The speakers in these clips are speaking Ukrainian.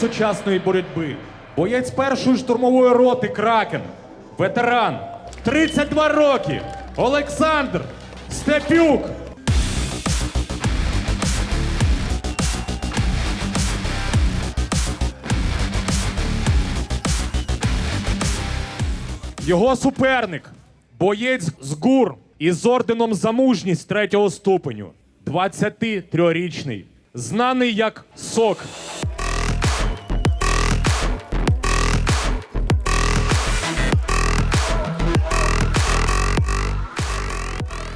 сучасної боротьби, боєць першої штурмової роти Кракен, ветеран, 32 роки, Олександр Степюк. Його суперник, боєць з ГУР із орденом за мужність третього ступеню, 23-річний, знаний як Сок.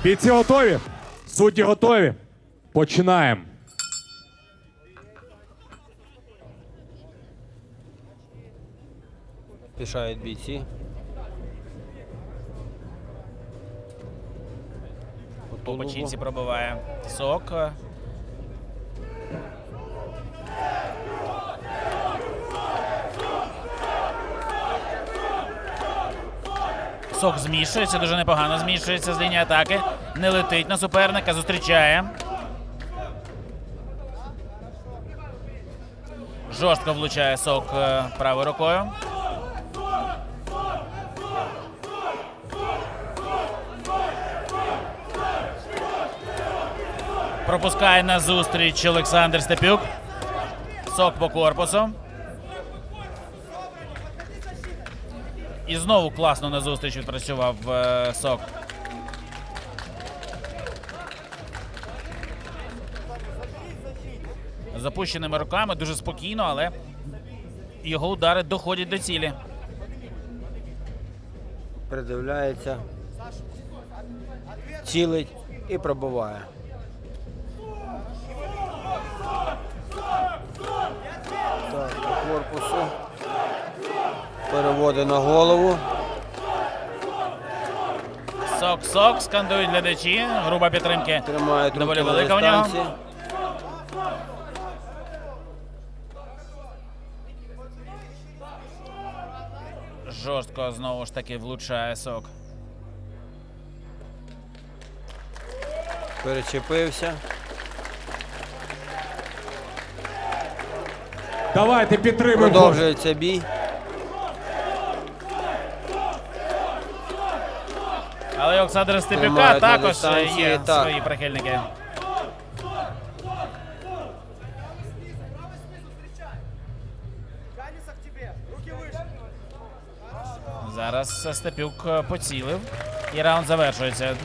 Бійці готові? Судді готові? Починаємо. Пішають бійці. По печінці пробиває сок. Сок змішується, дуже непогано змішується з лінії атаки. Не летить на суперника, зустрічає. Жорстко влучає сок е, правою рукою. Пропускає на зустріч Олександр Степюк. Сок по корпусу. І знову класно на зустріч відпрацював е, сок. Запущеними руками дуже спокійно, але його удари доходять до цілі. Придивляється. Цілить і пробиває. Так, корпусу. Переводить на голову. Сок, сок, скандують глядачі. Груба підтримки. Тримає руки Доволі на велика у нього. дистанції. Жорстко знову ж таки влучає сок. Перечепився. Давайте підтримуємо. Продовжується бій. Але у Олександра Степюка Тримають на також дистанції, є так. свої прихильники. Зараз Степюк поцілив. І раунд завершується.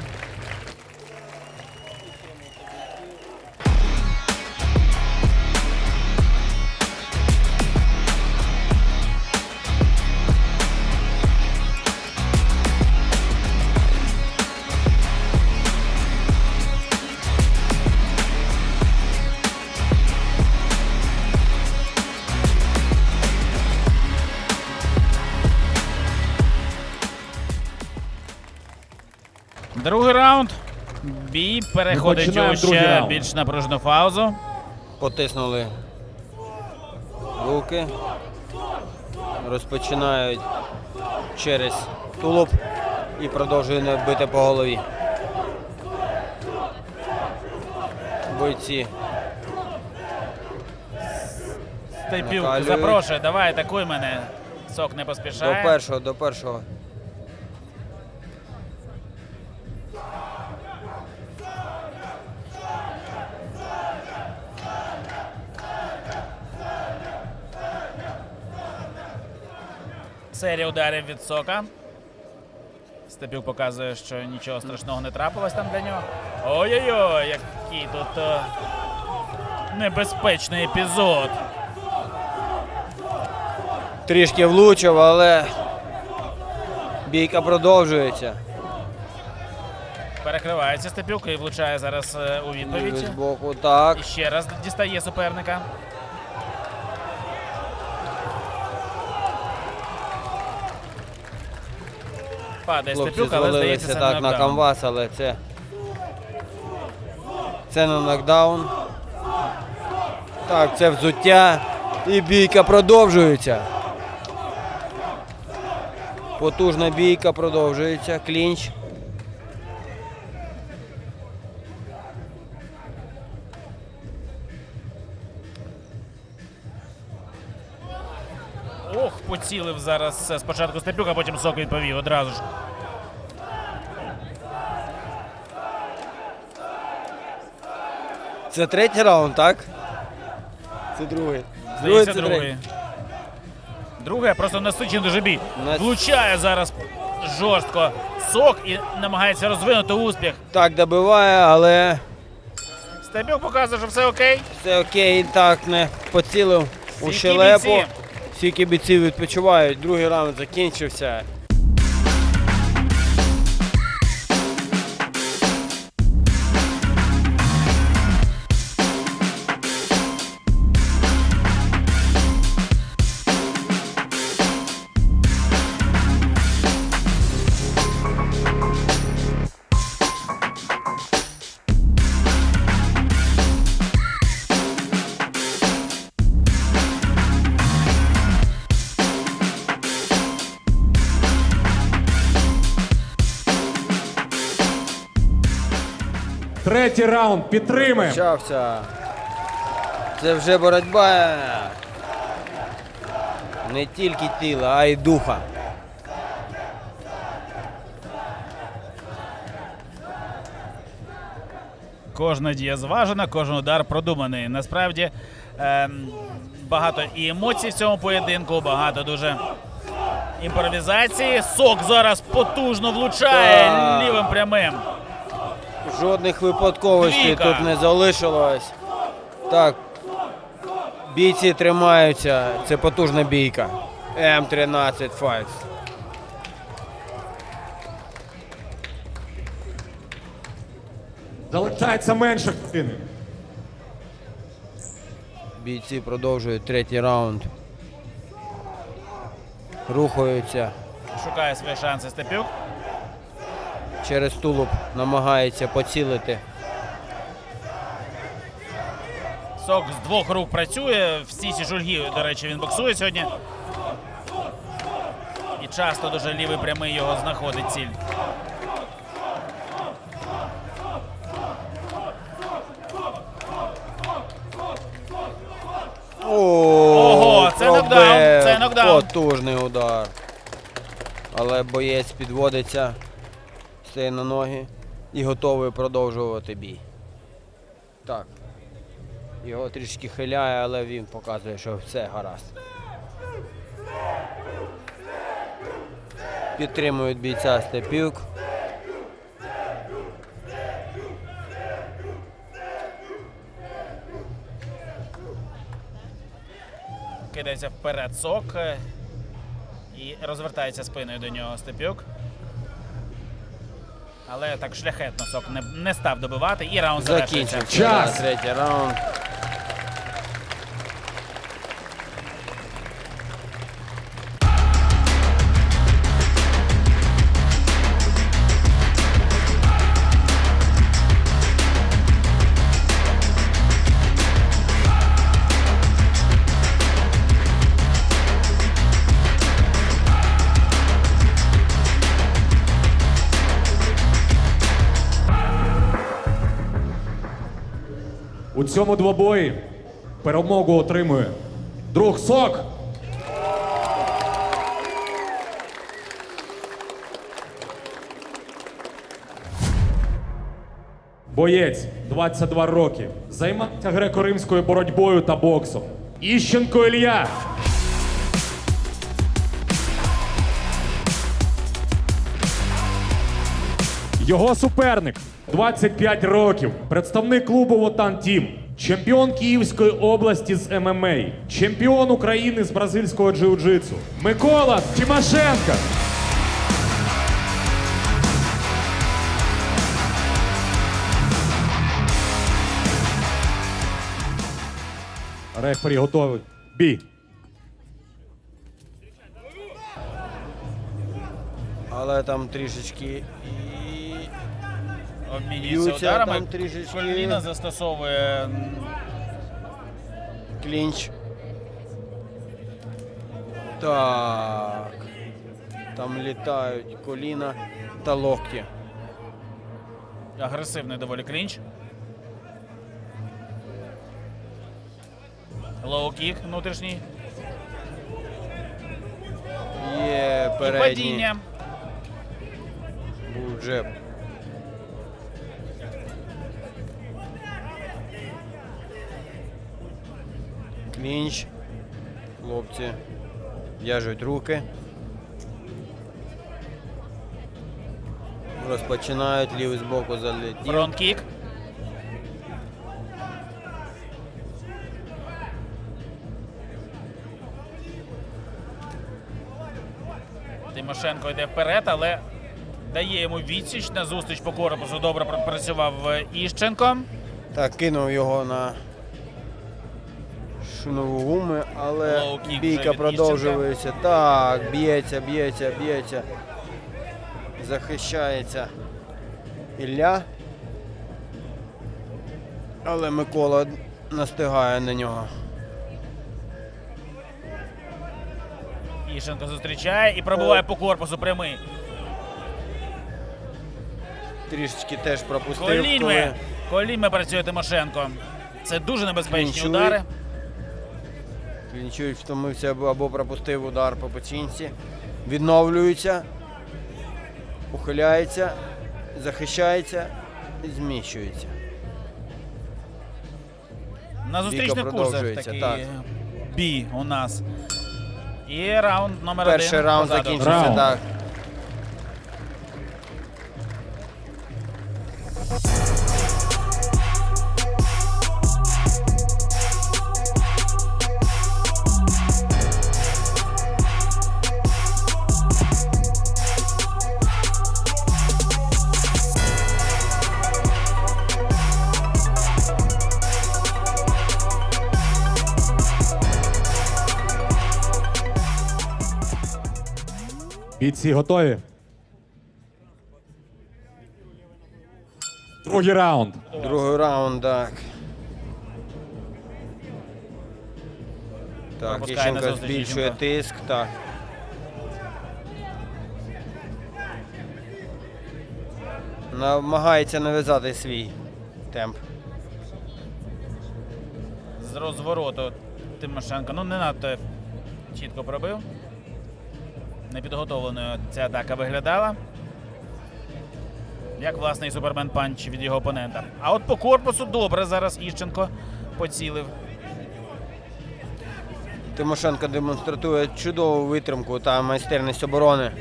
Другий раунд. Бій переходить у ще раунд. більш напружену фаузу. Потиснули руки. Розпочинають через тулуб і продовжують бити по голові. Бойці Накалюють. запрошує, давай, атакуй мене. Сок не поспішає. до першого, до першого. Серія ударів від сока. Степюк показує, що нічого страшного не трапилось там для нього. Ой-ой-ой, який тут е, небезпечний епізод. Трішки влучив, але бійка продовжується. Перекривається Степюк і влучає зараз е, у відповідь. З боку так. І ще раз дістає суперника. Падає Хлопці Степюк, але здається, це так на камбас, але це. Це не нокдаун. Так, це взуття. І бійка продовжується. Потужна бійка продовжується. Клінч. Ох, зараз е, спочатку Степюк, а потім сок відповів одразу ж. Це третій раунд, так? Це другий. Здається, це другий. третій. Другий, просто насичений дуже бій. Нас- Влучає зараз жорстко сок і намагається розвинути успіх. Так, добиває, але Степюк показує, що все окей. все окей, так не поцілив у щелепу. бійці. Всі кібіці відпочивають. Другий раунд закінчився. Третій раунд. Підтримаємо. Почався. Це вже боротьба. Не тільки тіла, а й духа. Кожна дія зважена, кожен удар продуманий. Насправді ем, багато і емоцій в цьому поєдинку, багато дуже імпровізації. Сок зараз потужно влучає Так. лівим прямим. Жодних випадковостей Двійка. тут не залишилось. Так. Бійці тримаються. Це потужна бійка. М13 Fights. Залишається менше хвилини. Бійці продовжують третій раунд. Рухаються Шукає свої шанси Степюк. Через тулуб, намагається поцілити. Сок з двох рук працює. Всі ці жульги, до речі, він боксує сьогодні. І часто дуже лівий прямий його знаходить ціль. Ого, це нокдаун, це нокдаун. Потужний удар. Але боєць підводиться, стає на ноги і готовий продовжувати бій. Так. Його трішки хиляє, але він показує, що все гаразд. Підтримують бійця Степюк. Кидається вперед сок і розвертається спиною до нього Степюк. Але так шляхетно сок не, не став добивати. І раунд завершується. Закінчився Час. третій раунд. Цьому двобої перемогу отримує друг Сок. Боєць 22 роки. Займається греко-римською боротьбою та боксом. Іщенко Ілля. Його суперник 25 років, представник клубу Вотан Тім, чемпіон Київської області з ММА, чемпіон України з бразильського джиу-джитсу Микола Тимошенко. Рефері готовий. Бій. Але там трішечки і Обмінюється Б'ються ударами. там трішечки. Коліна застосовує м, клінч. Так. Там літають коліна та локті. агресивний доволі клінч. Лоу-кік внутрішній. І Передній. падіння. Був джеб. Клінч. Хлопці в'яжуть руки. Розпочинають лівий з боку залетів. Фронт-кік. Тимошенко йде вперед, але дає йому відсіч на зустріч по корпусу. Добре працював е, Іщенко. Так, кинув його на шунову гуми, але бійка продовжується. Так, б'ється, б'ється, б'ється. Захищається Ілля. Але Микола настигає на нього. Іщенко зустрічає і пробиває по корпусу прямий. Трішечки теж пропустив. Коліньми. коли Коліньми працює Тимошенко. Це дуже небезпечні Клінчує. удари. Клінчують втомився або- або пропустив удар по печінці. Відновлюється, ухиляється, захищається і зміщується. На зустрічних курсах такий так. бій у нас. І раунд номер Перший один. раунд позаду. закінчився Раунд. так. Бійці готові? Другий раунд. Другий раунд, так. Так, Пропускає збільшує тиск, так. Намагається нав'язати свій темп. З розвороту Тимошенко. Ну, не надто чітко пробив. Непідготовленою ця атака виглядала. Як власний супермен панч від його опонента. А от по корпусу добре зараз Іщенко поцілив. Тимошенко демонструє чудову витримку та майстерність оборони.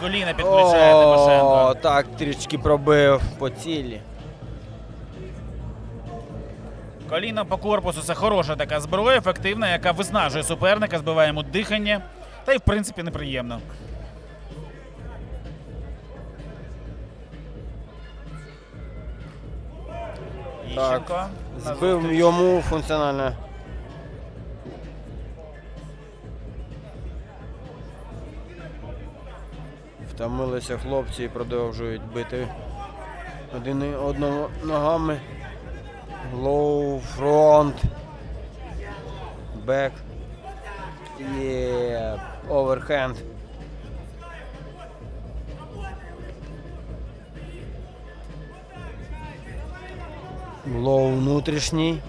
Коліна підключає Тимошенко. О, так, трішки пробив по цілі. Коліно по корпусу це хороша така зброя, ефективна, яка виснажує суперника, збиває йому дихання. Та й в принципі неприємно. Іщенко. на Збив йому функціонально. Втомилися хлопці і продовжують бити один одного ногами. Лоу, фронт. Бек. Є. Оверхенд. Лоу внутрішній.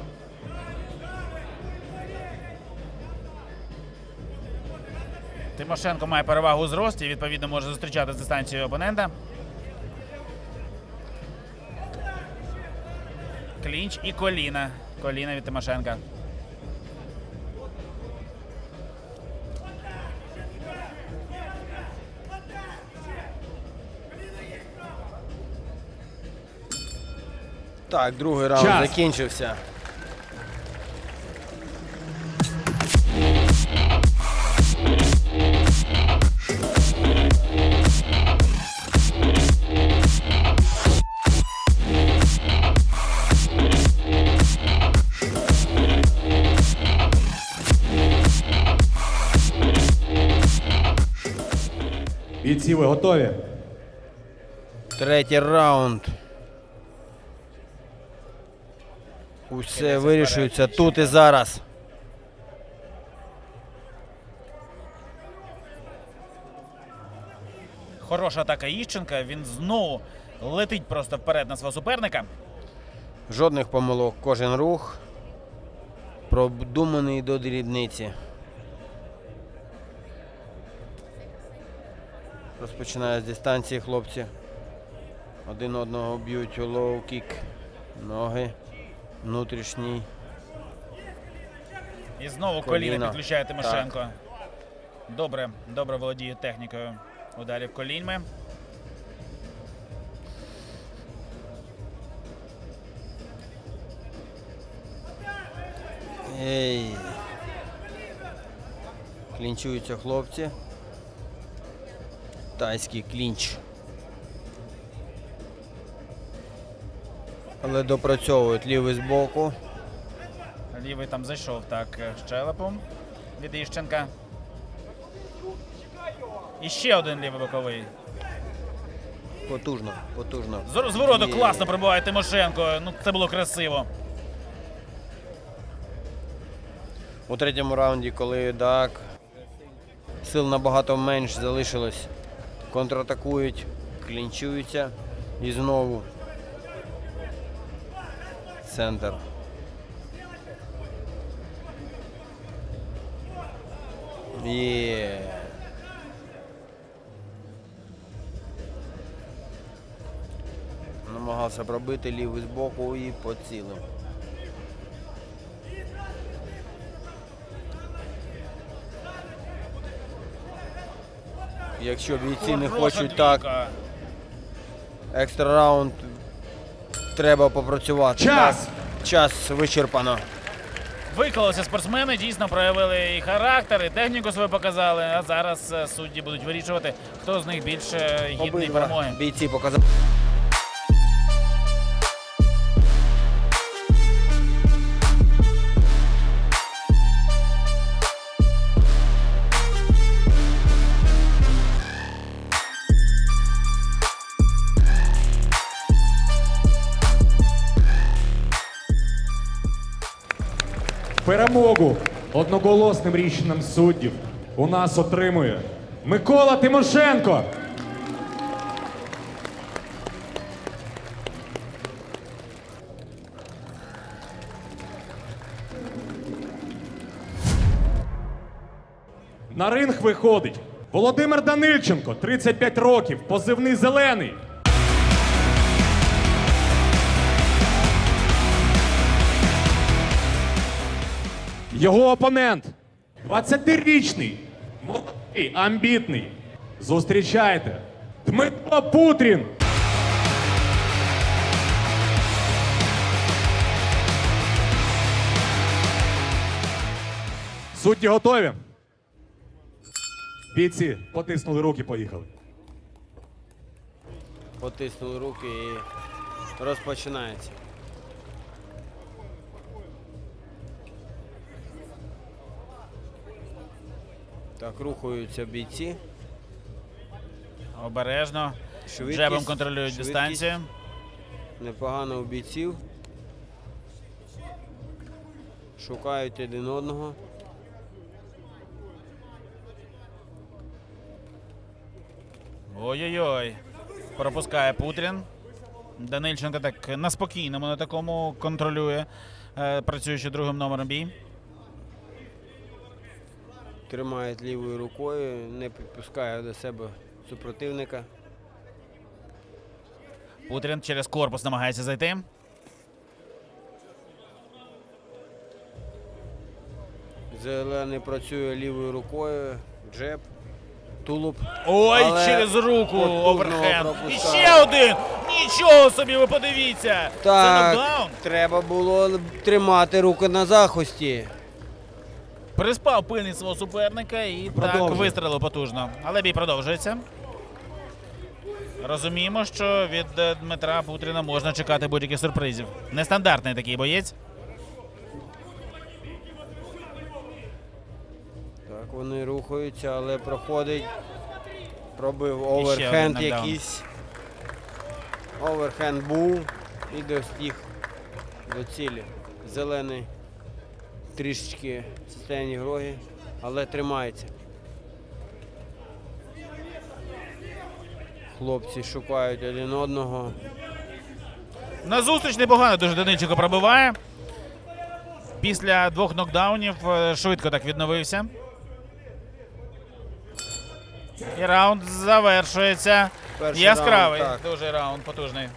Тимошенко має перевагу у зрості, відповідно може зустрічати з дистанцією опонента. Клінч і коліна. Коліна від Тимошенка. Так, другий раунд Час. закінчився. Бійці, ви готові? Третій раунд. Усе вирішується тут і зараз. Хороша атака Іщенка. Він знову летить просто вперед на свого суперника. Жодних помилок, кожен рух. Продуманий до дрібниці. Розпочинає з дистанції хлопці. Один одного б'ють у лоу-кік. Ноги. Внутрішній. І знову коліна Коліна. підключає Тимошенко. Добре, добре володіє технікою ударів коліньми. Ей. Клінчуються хлопці. Тайський клінч. Але допрацьовують лівий збоку. Лівий там зайшов так е, щелепом від Іщенка. І ще один лівий боковий. Потужно, потужно. З Є. класно пробиває Тимошенко. Ну це було красиво. У третьому раунді, коли так, сил набагато менш залишилось, контратакують, клінчуються і знову центр. Є. Намагався пробити лівий збоку і поцілив. Якщо бійці не хочуть так екстра раунд, треба попрацювати. Час! Так, час вичерпано. Виклалися спортсмени, дійсно проявили і характер, і техніку свою показали. А зараз е, судді будуть вирішувати, хто з них більш е, гідний Обидва перемоги. бійці показали. Перемогу одноголосним рішенням суддів у нас отримує Микола Тимошенко. На ринг виходить Володимир Данильченко, 35 років, позивний зелений. Його опонент 20-річний, молодий, амбітний. Зустрічайте Дмитро Путрін. Судді готові. Бійці потиснули руки, поїхали. Потиснули руки і розпочинається. Так, рухаються бійці. Обережно. Швидкість, Джебом контролюють швидкість. дистанцію. Непогано у бійців. Шукають один одного. Ой-ой-ой. Пропускає Путрін. Данильченко так на спокійному на такому контролює, е, працюючи другим номером бій. Тримають лівою рукою, не підпускає до себе супротивника. Путрін через корпус намагається зайти. Зелений працює лівою рукою, джеб, тулуб. Ой, Але через руку оверхенд. І ще один! Нічого собі, ви подивіться! Це Так, нокдаун. треба було тримати руку на захисті. Приспав пильність свого суперника і так вистрелив потужно. Але бій продовжується. Розуміємо, що від е, Дмитра Путріна можна чекати будь-яких сюрпризів. Нестандартний такий боєць. Так, вони рухаються, але проходить. Пробив оверхенд якийсь. Оверхенд був і достиг до цілі. Зелений трішечки в состоянні гроги, але тримається. Хлопці шукають один одного. На зустріч непогано дуже Данильченко пробиває. Після двох нокдаунів е, швидко так відновився. І раунд завершується. Перший Яскравий. раунд, так. Дуже раунд потужний.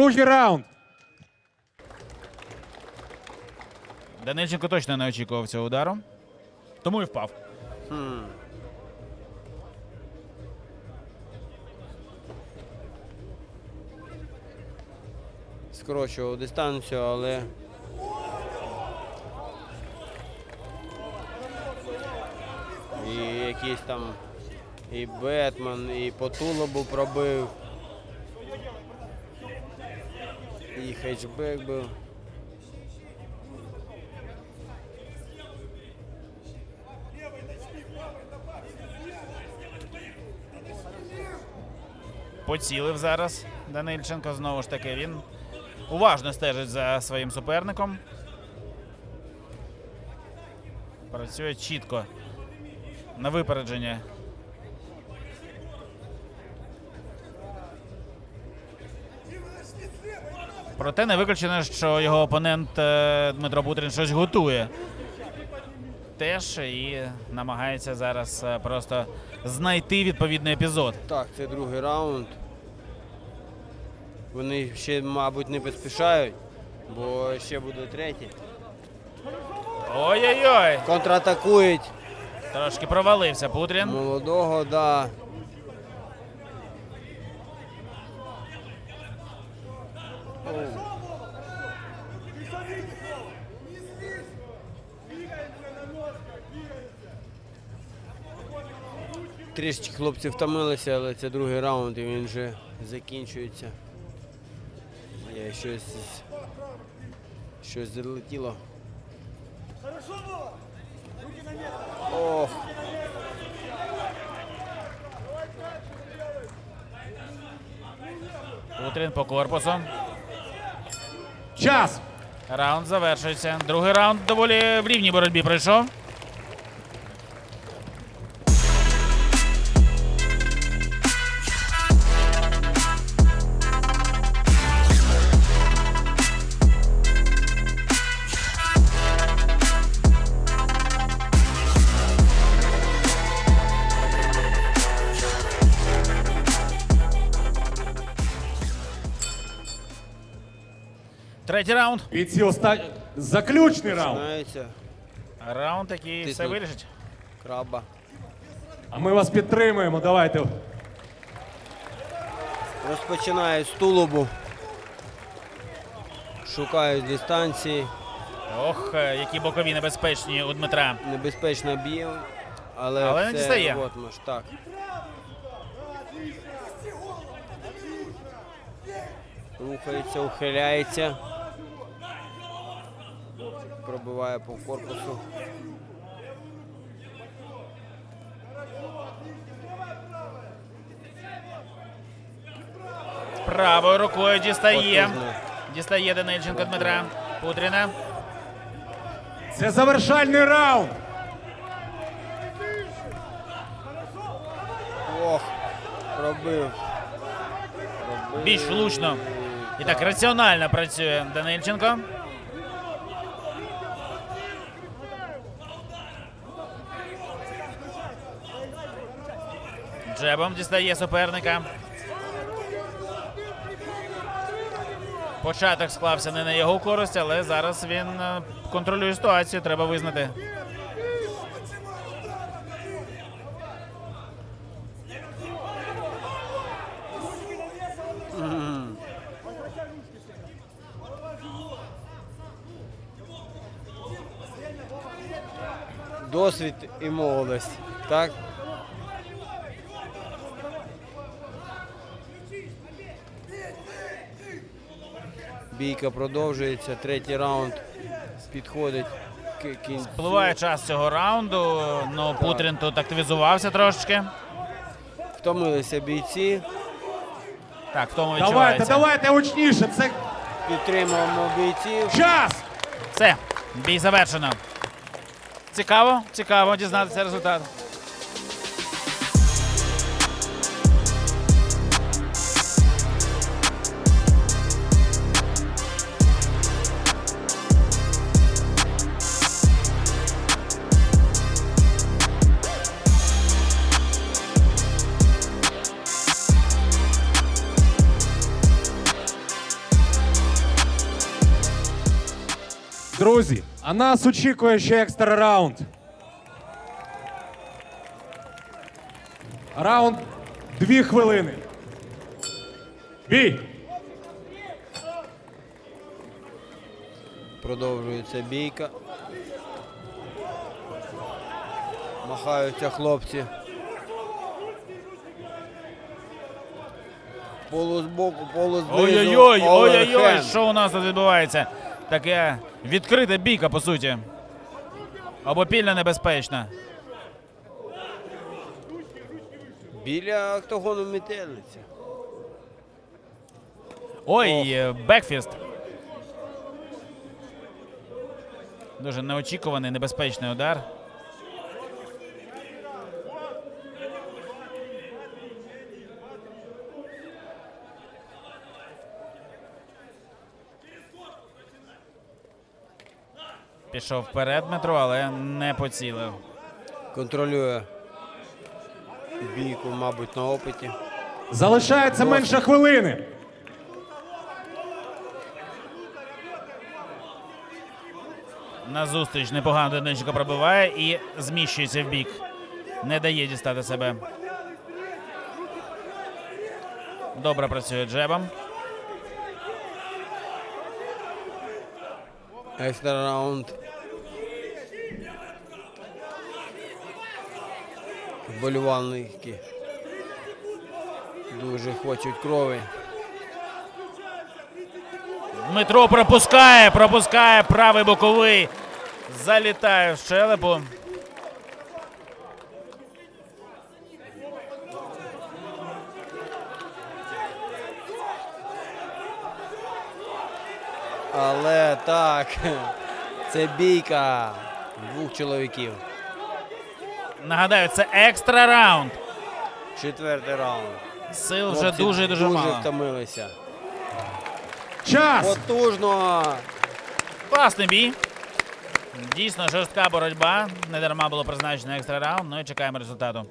Другий раунд. Данильченко точно не очікував цього удару. Тому і впав. Хм. Скорочував дистанцію, але. І якийсь там і Бетмен, і по тулубу пробив. І хетчбек був. Поцілив зараз Данильченко. Знову ж таки, він уважно стежить за своїм суперником. Працює чітко на випередження. Проте не виключено, що його опонент е, Дмитро Бутрин щось готує. Теж і намагається зараз е, просто знайти відповідний епізод. Так, це другий раунд. Вони ще, мабуть, не поспішають, бо ще буде третій. Ой-ой-ой! Контратакують Трошки провалився Путрін. молодого, да. Трішечки хлопці втомилися, але це другий раунд і він вже закінчується. Є щось, щось залетіло. Ох, Путрін по корпусу. Час. Раунд завершується. Другий раунд доволі в рівній боротьбі пройшов. Третій раунд. Бійці останні. Заключний раунд. починається Раунд, який все Тиснуть. вирішить. краба. А ми вас підтримуємо. Давайте. Розпочинає з тулубу. Шукають дистанції. Ох, е, які бокові небезпечні у Дмитра. Небезпечно б'є, але, Але не це дістає. Готмаш, так. Рухається, ухиляється. Пробиває по корпусу. Правою рукою дістає. Потужно. Дістає Данильченко Дмитра. Путріна. Це завершальний раунд. Ох, пробив. Пробив. Більш влучно. І так раціонально працює Данильченко. Джебом дістає суперника. Початок склався не на його користь, але зараз він е, контролює ситуацію, треба визнати. Досвід і молодость. Так? Бійка продовжується, третій раунд підходить к кінцю. Впливає час цього раунду. Ну, Путрін тут активізувався трошечки. Втомилися бійці, Так, в тому Давайте, відчувається. давайте гучніше. Це підтримуємо бійців. час. Все, бій завершено. Цікаво, цікаво дізнатися результат. Друзі, а нас очікує ще екстра раунд. Раунд дві хвилини. Бій! Продовжується бійка. Махаються хлопці. Полу збоку, полу знизу. Ой-ой-ой, ой-ой-ой, що у нас тут відбувається? Таке відкрита бійка, по суті. Обопільно небезпечна. Біля октагону метелиця. Ой, е, бекфіст. Дуже неочікуваний, небезпечний удар. Пішов вперед Дмитро, але не поцілив. Контролює бійку, мабуть, на опиті. Залишається менше хвилини. Назустріч непогано Денченко пробиває і зміщується в бік. Не дає дістати себе. Добре працює джебом. Екстра раунд. Болівальники дуже хочуть крові. Дмитро пропускає, пропускає правий боковий. Залітає в щелепу. Але так, це бійка двох чоловіків. Нагадаю, це екстра раунд. Четвертий раунд. Сил вже Хлопці дуже дуже мало. втомилися. Час! Потужно! Класний бій. Дійсно жорстка боротьба. Не дарма було призначено екстра раунд. Ну і чекаємо результату.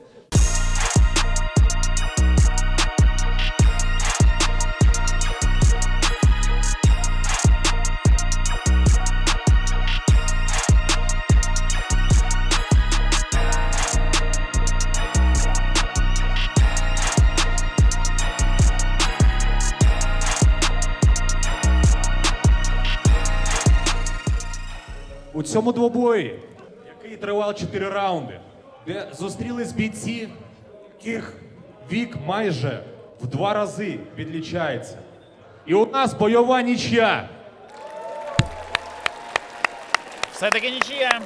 Цьому двобої, який тривав 4 раунди, де зустрілись бійці, яких вік майже в два рази відлічається. І у нас бойова нічя. Все-таки нічия.